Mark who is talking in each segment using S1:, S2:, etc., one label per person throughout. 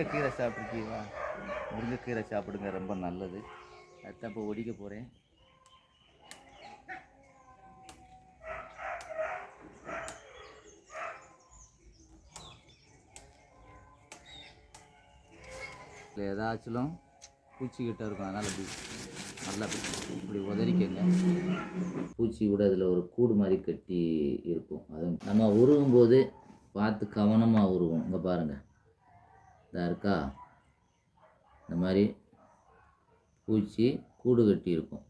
S1: முருங்கைக்கீரை சாப்பிட்ருக்கீங்களா? முருங்கைக்கீரை சாப்பிடுங்க ரொம்ப நல்லது. அதுதான் இப்போ ஒடிக்க போகிறேன் இல்லை ஏதாச்சும் பூச்சிக்கிட்ட இருக்கும் அதனால் அப்படி நல்லா இப்படி இப்படி உதறிக்கங்க. பூச்சி கூட அதில் ஒரு கூடு மாதிரி கட்டி இருக்கும். அது நம்ம உருகும் போது பார்த்து கவனமாக உருவோம். இங்கே பாருங்கள் இதாக இருக்கா? இந்த மாதிரி பூச்சி கூடு கட்டி இருக்கும்.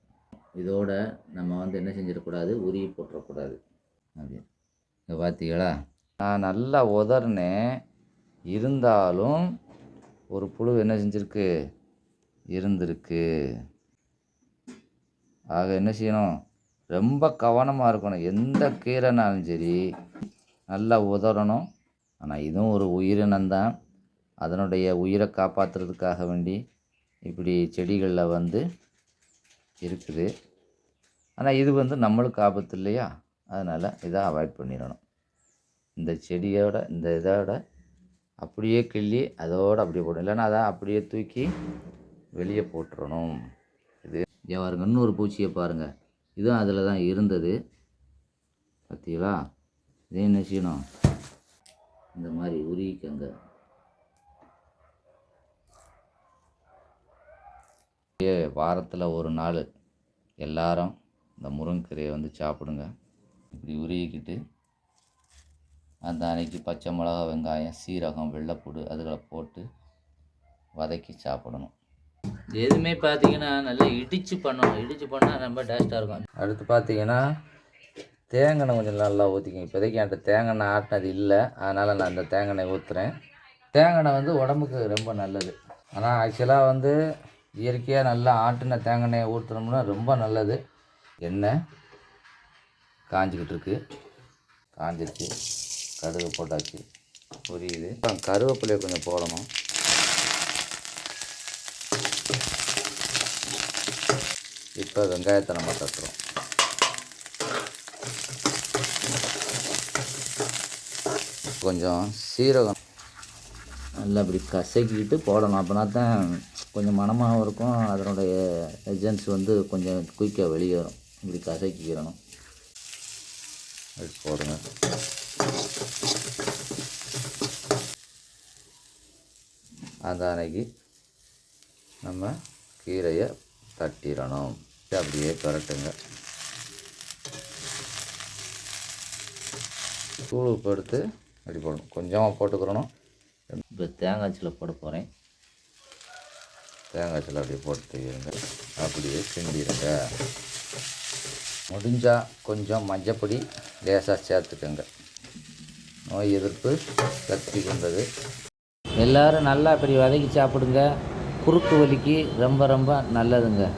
S1: இதோட நம்ம வந்து என்ன செஞ்சிடக்கூடாது? உரிய போட்டுறக்கூடாது. அப்படி இங்கே பார்த்தீங்களா நான் நல்லா உதறினேன். இருந்தாலும் ஒரு புழு என்ன செஞ்சிருக்கு? இருந்திருக்கு. ஆக என்ன செய்யணும்? ரொம்ப கவனமாக இருக்கணும். எந்த கீரைனாலும் சரி. நல்லா உதறணும். ஆனால் இதுவும் ஒரு உயிரினம்தான். அதனுடைய உயிரை காப்பாற்றுறதுக்காக வேண்டி இப்படி செடிகளில் வந்து இருக்குது. ஆனால் இது வந்து நம்மளுக்கு ஆபத்து இல்லையா? அதனால் இதை அவாய்ட் பண்ணிடணும். இந்த செடியோட இந்த இதோட அப்படியே கிள்ளி அதோடு அப்படியே போடணும். இல்லைன்னா அதை அப்படியே தூக்கி வெளியே போட்டுறணும். இது பாருங்க இன்னொரு பூச்சியை பாருங்கள் இதுவும் அதில் தான் இருந்தது. பார்த்தீங்களா இதே என்ன செய்யணும்? இந்த மாதிரி உருகிக்கங்க. வாரத்தில் ஒரு நாள் எல்லாரும் இந்த முருங்கைக்கீரையை வந்து சாப்பிடுங்க. இப்படி உருகிக்கிட்டு அந்த அன்னைக்கு பச்சை மிளகா வெங்காயம் சீரகம் வெள்ளைப்பூடு அதுகளை போட்டு வதக்கி சாப்பிடணும். எதுவுமே பார்த்தீங்கன்னா நல்லா இடித்து பண்ணணும். இடித்து பண்ணால் ரொம்ப டேஸ்ட்டாக இருக்கும். அடுத்து பார்த்தீங்கன்னா தேங்காய் கொஞ்சம் நல்லா ஊற்றிக்கங்க இப்போதைக்கு என்கிட்ட தேங்காய் ஆட்டினது இல்லை. அதனால் நான் அந்த தேங்காய் ஊற்றுறேன் தேங்காய் வந்து உடம்புக்கு ரொம்ப நல்லது. ஆனால் ஆக்சுவலாக வந்து இயற்கையாக நல்லா ஆட்டின தேங்காய் ஊற்றுனோம்னா ரொம்ப நல்லது. எண்ணெய் காஞ்சிக்கிட்டு இருக்கு. காஞ்சிருச்சு. கடுகு போட்டாச்சு. புரியுது. இப்போ கருவேப்பிலையை கொஞ்சம் போடணும். இப்போ வெங்காயத்தை நம்ம தட்டுறோம். கொஞ்சம் சீரகம் நல்லா இப்படி கசக்கிக்கிட்டு போடணும். அப்படின்னா தான் கொஞ்சம் மணமாகவும் இருக்கும். அதனுடைய எஜென்ஸ் வந்து கொஞ்சம் குயிக்காக வெளியேறும் இப்படி கசக்கிக்கிறணும் போடுங்க. அந்த அன்னைக்கு நம்ம கீரையை தட்டிடணும். அப்படியே பரட்டுங்க தூள் உப்பு எடுத்து அப்படி போடணும் கொஞ்சமாக போட்டுக்கிறணும். இப்போ தேங்காய் சில போட போகிறேன் தேங்காய் சில அப்படியே போட்டு இருங்க அப்படியே கிண்டிடுங்க. முடிஞ்சால் கொஞ்சம் மஞ்சப்பொடி லேசாக சேர்த்துக்கோங்க. நோய் எதிர்ப்பு சக்தி கொண்டது. எல்லோரும் நல்லா இப்படி வதக்கி சாப்பிடுங்க. குறுக்கு வலிக்கு ரொம்ப ரொம்ப நல்லதுங்க.